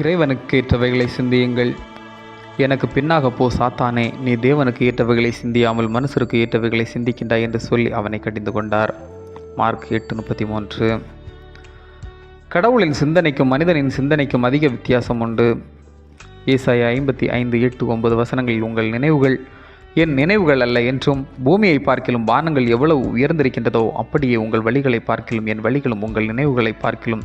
இறைவனுக்கு ஏற்றவைகளை சிந்தியுங்கள். எனக்கு பின்னாக போ சாத்தானே நீ தேவனுக்கு ஏற்றவைகளை சிந்தியாமல் மனுஷருக்கு ஏற்றவைகளை சிந்திக்கின்றாய் என்று சொல்லி அவனை கடிந்து கொண்டார். மார்க் எட்டு முப்பத்தி மூன்று கடவுளின் சிந்தனைக்கும் மனிதனின் சிந்தனைக்கும் அதிக வித்தியாசம் உண்டு. ஏசாய ஐம்பத்தி ஐந்து எட்டு ஒன்பது வசனங்களில் உங்கள் நினைவுகள் என் நினைவுகள் அல்ல என்றும் பூமியை பார்க்கிலும் வானங்கள் எவ்வளவு உயர்ந்திருக்கின்றதோ அப்படியே உங்கள் வழிகளை பார்க்கிலும் என் வழிகளும் உங்கள் நினைவுகளை பார்க்கிலும்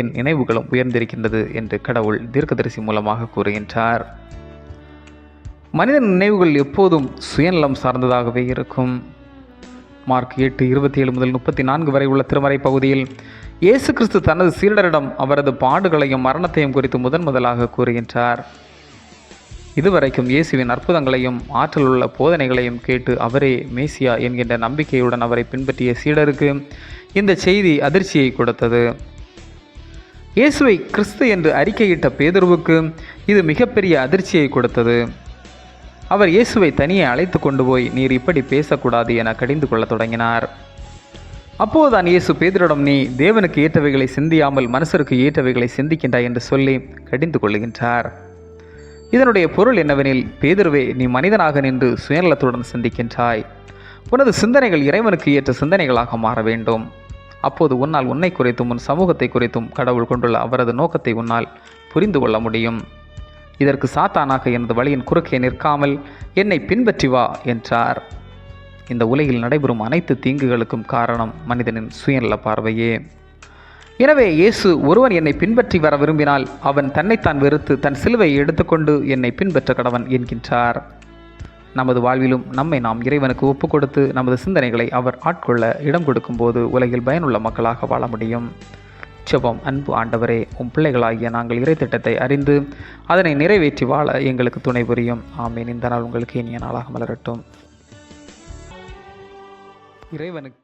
என் நினைவுகளும் உயர்ந்திருக்கின்றது என்று கடவுள் தீர்க்கதரிசி மூலமாக கூறுகின்றார். மனிதன் நினைவுகள் எப்போதும் சுயநலம் சார்ந்ததாகவே இருக்கும். மார்க் எட்டு இருபத்தி ஏழு முதல் முப்பத்தி நான்கு வரை உள்ள திருமறை பகுதியில் இயேசு கிறிஸ்து தனது சீடரிடம் அவரது பாடுகளையும் மரணத்தையும் குறித்து முதன் முதலாக கூறுகின்றார். இதுவரைக்கும் இயேசுவின் அற்புதங்களையும் ஆற்றல் உள்ள போதனைகளையும் கேட்டு அவரே மேசியா என்கின்ற நம்பிக்கையுடன் அவரை பின்பற்றிய சீடருக்கு இந்த செய்தி அதிர்ச்சியை கொடுத்தது. இயேசுவை கிறிஸ்து என்று அறிக்கையிட்ட பேதுருவுக்கு இது மிகப்பெரிய அதிர்ச்சியை கொடுத்தது. அவர் இயேசுவை தனியே அழைத்து கொண்டு போய் நீர் இப்படி பேசக்கூடாது என கடிந்து கொள்ளத் தொடங்கினார். அப்போதுதான் இயேசு பேதரிடம் நீ தேவனுக்கு ஏற்றவைகளை சிந்தியாமல் மனுஷருக்கு ஏற்றவைகளை சிந்திக்கின்றாய் என்று சொல்லி கடிந்து கொள்ளுகின்றார். இதனுடைய பொருள் என்னவெனில் பேதுருவே நீ மனிதனாக நின்று சுயநலத்துடன் சிந்திக்கின்றாய். உனது சிந்தனைகள் இறைவனுக்கு ஏற்ற சிந்தனைகளாக மாற வேண்டும். அப்போது உன்னால் உன்னை குறைத்தும் உன் சமூகத்தை குறைத்தும் கடவுள் கொண்டுள்ள அவரது நோக்கத்தை உன்னால் புரிந்து கொள்ள முடியும். இதற்கு சாத்தானாக எனது வழியின் குறுக்கே நிற்காமல் என்னை பின்பற்றி வா என்றார். இந்த உலகில் நடைபெறும் அனைத்து தீங்குகளுக்கும் காரணம் மனிதனின் சுயநல பார்வையே. எனவே இயேசு ஒருவன் என்னை பின்பற்றி வர விரும்பினால் அவன் தன்னைத்தான் வெறுத்து தன் சிலுவையை எடுத்துக்கொண்டு என்னை பின்பற்ற கடவன் என்கின்றார். நமது வாழ்விலும் நம்மை நாம் இறைவனுக்கு ஒப்பு கொடுத்து நமது சிந்தனைகளை அவர் ஆட்கொள்ள இடம் கொடுக்கும்போது உலகில் பயனுள்ள மக்களாக வாழ முடியும். செபம் அன்பு ஆண்டவரே உம் பிள்ளைகளாகிய நாங்கள் இறை திட்டத்தை அறிந்து அதனை நிறைவேற்றி வாழ எங்களுக்கு துணை புரியும். ஆமீன். இந்த நாள் உங்களுக்கு இனிய நாளாக மலரட்டும். இறைவனுக்கு